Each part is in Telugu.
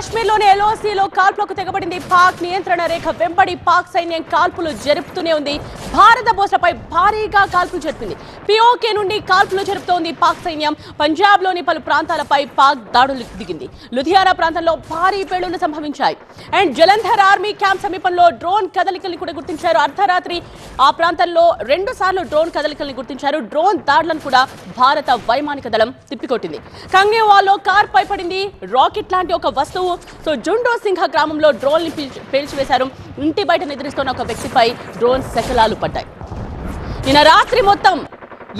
కాశ్మీర్లోని ఎల్ఓసీలో కాల్పులకు తెగబడింది పాక్ నియంత్రణ రేఖ. వెంబడి పాక్ సైన్యం కాల్పులు జరుపుతూనే ఉంది. భారత బోస్లపై భారీగా కాల్పులు జరిపింది. పిఓకే నుండి కాల్పులు జరుపుతోంది పాక్ సైన్యం. పంజాబ్లోని పలు ప్రాంతాలపై పాక్ దాడులు దిగింది. లుధియానా ప్రాంతంలో భారీ పేలుళ్ళు సంభవించాయి. అండ్ జలంధర్ ఆర్మీ క్యాంప్ సమీపంలో డ్రోన్ కదలికల్ని కూడా గుర్తించారు. అర్ధరాత్రి ఆ ప్రాంతంలో రెండు సార్లు డ్రోన్ కదలికల్ని గుర్తించారు. డ్రోన్ దాడులను కూడా భారత వైమానిక దళం తిప్పికొట్టింది. కంగేవాల్లో కార్ పై పడింది రాకెట్ లాంటి ఒక వస్తువు సో జుండో సింహ గ్రామంలో డ్రోన్ని పేల్చివేశారు. ఇంటి బయట నిద్రిస్తున్న ఒక వ్యక్తిపై డ్రోన్ శకలాలు పడ్డాయి. నిన్న రాత్రి మొత్తం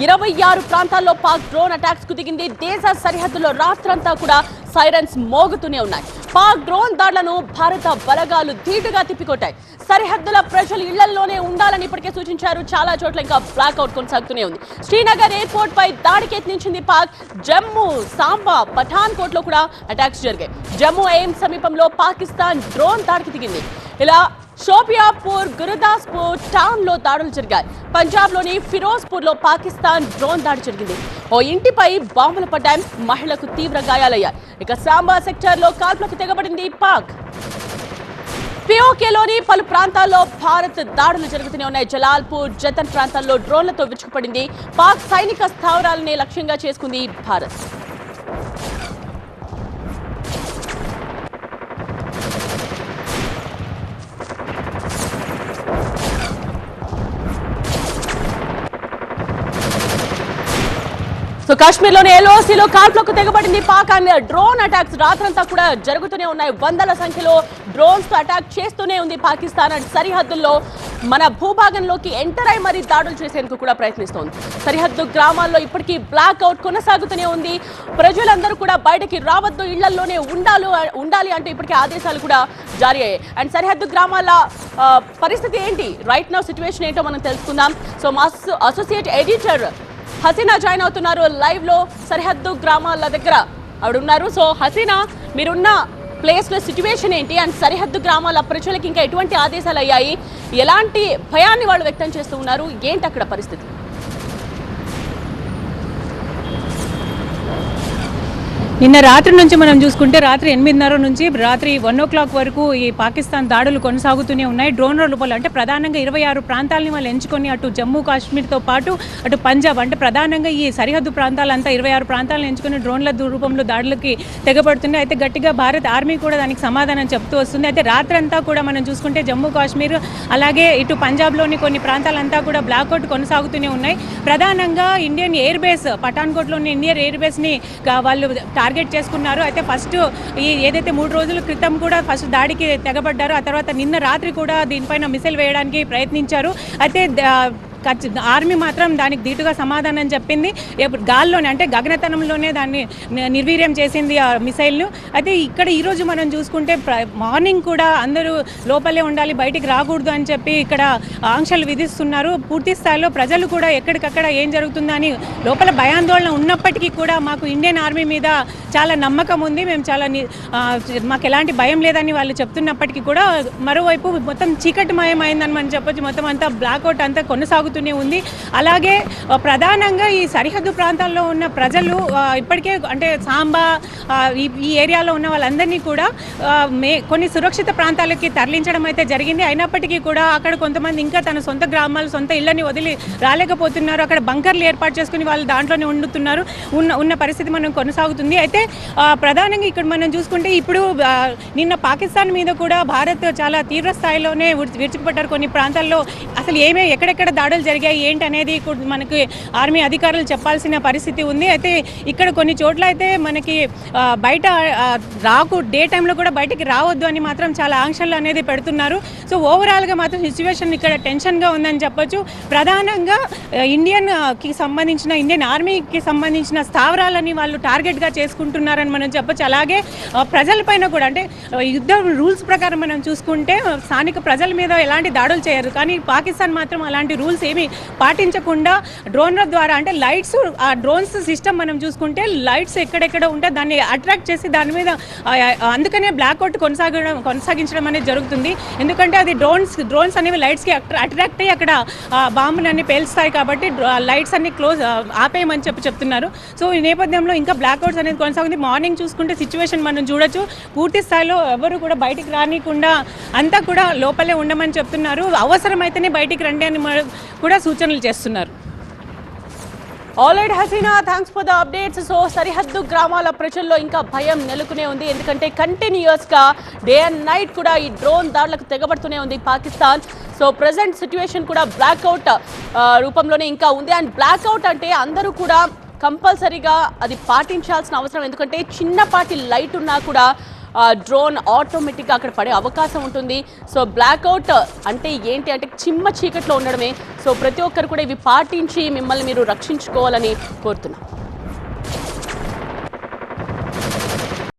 ఇరవై ఆరు ప్రాంతాల్లో పాక్ డ్రోన్ అటాక్స్కు దిగింది. దేశ సరిహద్దులో రాత్రంతా కూడా సైరన్స్ మోగుతూనే ఉన్నాయి. పాక్ డ్రోన్ దాడులను భారత బలగాలు ధీటుగా తిప్పికొట్టాయి. సరిహద్దుల ప్రజలు ఇళ్ళలోనే ఉండాలని ఇప్పటికే సూచించారు. చాలా చోట్ల ఇంకా బ్లాక్అవుట్ కొనసాగుతూనే ఉంది. శ్రీనగర్ ఎయిర్పోర్ట్ పై దాడికి యత్నించింది పాక్. జమ్మూ సాంబా పఠాన్ కోట్లో కూడా అటాక్స్ జరిగాయి. జమ్మూ ఎయిమ్స్ సమీపంలో పాకిస్తాన్ డ్రోన్ దాడికి దిగింది. ఇలా షోపియాపూర్ గురుదాస్పూర్ టౌన్లో దాడులు జరిగాయి. పంజాబ్లోని ఫిరోజ్పూర్లో పాకిస్తాన్ డ్రోన్ దాడి జరిగింది. ఓ ఇంటిపై బాంబులు పడ్డాయి. మహిళకు తీవ్ర గాయాలయ్యాయి. ఇక సాంబా సెక్టర్లో కాల్పులకు తెగబడింది పాక్. పిఓకేలోని పలు ప్రాంతాల్లో భారత్ దాడులు జరుగుతూనే ఉన్నాయి. జలాల్పూర్ జతన్ ప్రాంతాల్లో డ్రోన్లతో విరుచుకుపడింది. పాక్ సైనిక స్థావరాలనే లక్ష్యంగా చేసుకుంది భారత్. సో కాశ్మీర్లోని ఎల్ఓసీలో కాల్పులకు తెగబడింది పాక్ అండ్ డ్రోన్ అటాక్స్ రాత్రంతా కూడా జరుగుతూనే ఉన్నాయి. వందల సంఖ్యలో డ్రోన్స్తో అటాక్ చేస్తూనే ఉంది పాకిస్తాన్. అండ్ సరిహద్దుల్లో మన భూభాగంలోకి ఎంటర్ అయి మరీ దాడులు చేసేందుకు కూడా ప్రయత్నిస్తోంది. సరిహద్దు గ్రామాల్లో ఇప్పటికీ బ్లాక్ అవుట్ కొనసాగుతూనే ఉంది. ప్రజలందరూ కూడా బయటకి రావద్దు ఇళ్ళలోనే ఉండాలి ఉండాలి అంటూ ఇప్పటికే ఆదేశాలు కూడా జారీ అయ్యాయి. అండ్ సరిహద్దు గ్రామాల పరిస్థితి ఏంటి? రైట్ నా సిచ్యువేషన్ ఏంటో మనం తెలుసుకుందాం. సో మా అసోసియేట్ ఎడిటర్ హసీనా జాయిన్ అవుతున్నారు లైవ్లో సరిహద్దు గ్రామాల దగ్గర ఆవిడ ఉన్నారు సో హసీనా మీరున్న ప్లేస్లో సిచ్యువేషన్ ఏంటి? అండ్ సరిహద్దు గ్రామాల ప్రజలకు ఇంకా ఎటువంటి ఆదేశాలు అయ్యాయి? ఎలాంటి భయాన్ని వాళ్ళు వ్యక్తం చేస్తూ ఉన్నారు? ఏంటి అక్కడ పరిస్థితి? నిన్న రాత్రి నుంచి మనం చూసుకుంటే రాత్రి ఎనిమిదిన్నర నుంచి రాత్రి వన్ ఓ క్లాక్ వరకు ఈ పాకిస్తాన్ దాడులు కొనసాగుతూనే ఉన్నాయి. డ్రోన్ రూపంలో అంటే ప్రధానంగా ఇరవై ఆరు ప్రాంతాలని వాళ్ళు ఎంచుకొని అటు జమ్మూ కాశ్మీర్తో పాటు అటు పంజాబ్ అంటే ప్రధానంగా ఈ సరిహద్దు ప్రాంతాలంతా ఇరవై ఆరు ప్రాంతాలను ఎంచుకొని డ్రోన్ల రూపంలో దాడులకి తెగబడుతున్నాయి. అయితే గట్టిగా భారత్ ఆర్మీ కూడా దానికి సమాధానం చెప్తూ వస్తుంది. అయితే రాత్రంతా కూడా మనం చూసుకుంటే జమ్మూ కాశ్మీర్ అలాగే ఇటు పంజాబ్లోని కొన్ని ప్రాంతాలంతా కూడా బ్లాక్అవుట్ కొనసాగుతూనే ఉన్నాయి. ప్రధానంగా ఇండియన్ ఎయిర్ బేస్ పఠాన్కోట్లోని ఇండియన్ ఎయిర్ బేస్ని వాళ్ళు టార్గెట్ చేసుకున్నారు. అయితే ఫస్ట్ ఈ ఏదైతే మూడు రోజుల క్రితం కూడా ఫస్ట్ దాడికి తెగబడ్డారు ఆ తర్వాత నిన్న రాత్రి కూడా దీనిపైన మిసైల్ వేయడానికి ప్రయత్నించారు. అయితే ఆర్మీ మాత్రం దానికి ధీటుగా సమాధానం చెప్పింది. ఎప్పుడు గాల్లోనే అంటే గగనతనంలోనే దాన్ని నిర్వీర్యం చేసింది ఆ మిసైల్ను. అయితే ఇక్కడ ఈరోజు మనం చూసుకుంటే ప్ర- మార్నింగ్ కూడా అందరూ లోపలే ఉండాలి బయటికి రాకూడదు అని చెప్పి ఇక్కడ ఆంక్షలు విధిస్తున్నారు. పూర్తి స్థాయిలో ప్రజలు కూడా ఎక్కడికక్కడ ఏం జరుగుతుందని లోపల భయాందోళన ఉన్నప్పటికీ కూడా మాకు ఇండియన్ ఆర్మీ మీద చాలా నమ్మకం ఉంది. మేము చాలా మాకు ఎలాంటి భయం లేదని వాళ్ళు చెప్తున్నప్పటికీ కూడా మరోవైపు మొత్తం చీకటిమయం అయిందని మనం చెప్పొచ్చు. మొత్తం అంతా బ్లాక్అవుట్ అంతా జరుగుతూనే ఉంది. అలాగే ప్రధానంగా ఈ సరిహద్దు ప్రాంతాల్లో ఉన్న ప్రజలు ఇప్పటికే అంటే సాంబా ఈ ఈ ఏరియాలో ఉన్న వాళ్ళందరినీ కూడా మే కొన్ని సురక్షిత ప్రాంతాలకి తరలించడం అయితే జరిగింది. అయినప్పటికీ కూడా అక్కడ కొంతమంది ఇంకా తన సొంత గ్రామాలు సొంత ఇళ్ళని వదిలి రాలేకపోతున్నారు. అక్కడ బంకర్లు ఏర్పాటు చేసుకుని వాళ్ళు దాంట్లోనే ఉండుతున్నారు. ఉన్న ఉన్న పరిస్థితి మనం కొనసాగుతుంది. అయితే ప్రధానంగా ఇక్కడ మనం చూసుకుంటే ఇప్పుడు నిన్న పాకిస్తాన్ మీద కూడా భారత్ చాలా తీవ్ర స్థాయిలోనే విడిచిపెట్టారు. విరుచుకుపడ్డారు కొన్ని ప్రాంతాల్లో అసలు ఏమే ఎక్కడెక్కడ దాడులు జరిగాయి. ఏంటి అనేది మనకి ఆర్మీ అధికారులు చెప్పాల్సిన పరిస్థితి ఉంది. అయితే ఇక్కడ కొన్ని చోట్ల అయితే మనకి బయట రాకు డే టైంలో కూడా బయటికి రావద్దు అని మాత్రం చాలా ఆంక్షలు అనేది పెడుతున్నారు. సో ఓవరాల్గా మాత్రం సిచ్యువేషన్ ఇక్కడ టెన్షన్గా ఉందని చెప్పొచ్చు. ప్రధానంగా ఇండియన్కి సంబంధించిన ఇండియన్ ఆర్మీకి సంబంధించిన స్థావరాలని వాళ్ళు టార్గెట్గా చేసుకుంటున్నారని మనం చెప్పొచ్చు. అలాగే ప్రజలపైన కూడా అంటే యుద్ధం రూల్స్ ప్రకారం మనం చూసుకుంటే స్థానిక ప్రజల మీద ఎలాంటి దాడులు చేయరు. కానీ పాకిస్తాన్ మాత్రం అలాంటి రూల్స్ ఏమి పాటించకుండా డ్రోన్ల ద్వారా అంటే లైట్స్ ఆ డ్రోన్స్ సిస్టమ్ మనం చూసుకుంటే లైట్స్ ఎక్కడెక్కడ ఉంటే దాన్ని అట్రాక్ట్ చేసి దాని మీద అందుకనే బ్లాక్అవుట్ కొనసాగడం కొనసాగించడం అనేది జరుగుతుంది. ఎందుకంటే అది డ్రోన్స్ డ్రోన్స్ అనేవి లైట్స్కి అట్రాక్ట్ అయ్యి అక్కడ బాంబులన్నీ పేల్స్తాయి కాబట్టి లైట్స్ అన్ని క్లోజ్ ఆపేయమని చెప్పి చెప్తున్నారు. సో ఈ నేపథ్యంలో ఇంకా బ్లాక్అవుట్స్ అనేది కొనసాగుతుంది. మార్నింగ్ చూసుకుంటే సిచ్యువేషన్ మనం చూడొచ్చు. పూర్తి స్థాయిలో ఎవరు కూడా బయటికి రానికుండా అంతా కూడా లోపలే ఉండమని చెప్తున్నారు. అవసరమైతేనే బయటికి రండి అని కూడా సూచనలు చేస్తున్నారు. Already Haseena thanks for the updates so సరిహద్దు గ్రామాల ప్రజల్లో ఇంకా భయం నెలకొనే ఉంది. ఎందుకంటే కంటిన్యూస్గా డే అండ్ నైట్ కూడా ఈ డ్రోన్ దాడులకు తెగబడుతూనే ఉంది పాకిస్తాన్. సో ప్రజెంట్ సిచ్యువేషన్ కూడా బ్లాక్అవుట్ రూపంలోనే ఇంకా ఉంది. అండ్ బ్లాక్అవుట్ అంటే అందరూ కూడా కంపల్సరీగా అది పాటించాల్సిన అవసరం. ఎందుకంటే చిన్నపాటి లైట్ ఉన్నా కూడా డ్రోన్ ఆటోమేటిక్గా అక్కడ పడే అవకాశం ఉంటుంది. సో బ్లాక్అవుట్ అంటే ఏంటి అంటే చిమ్మ చీకట్లో ఉండడమే. సో ప్రతి ఒక్కరు కూడా ఇవి పాటించి మిమ్మల్ని మీరు రక్షించుకోవాలని కోరుతున్నాం.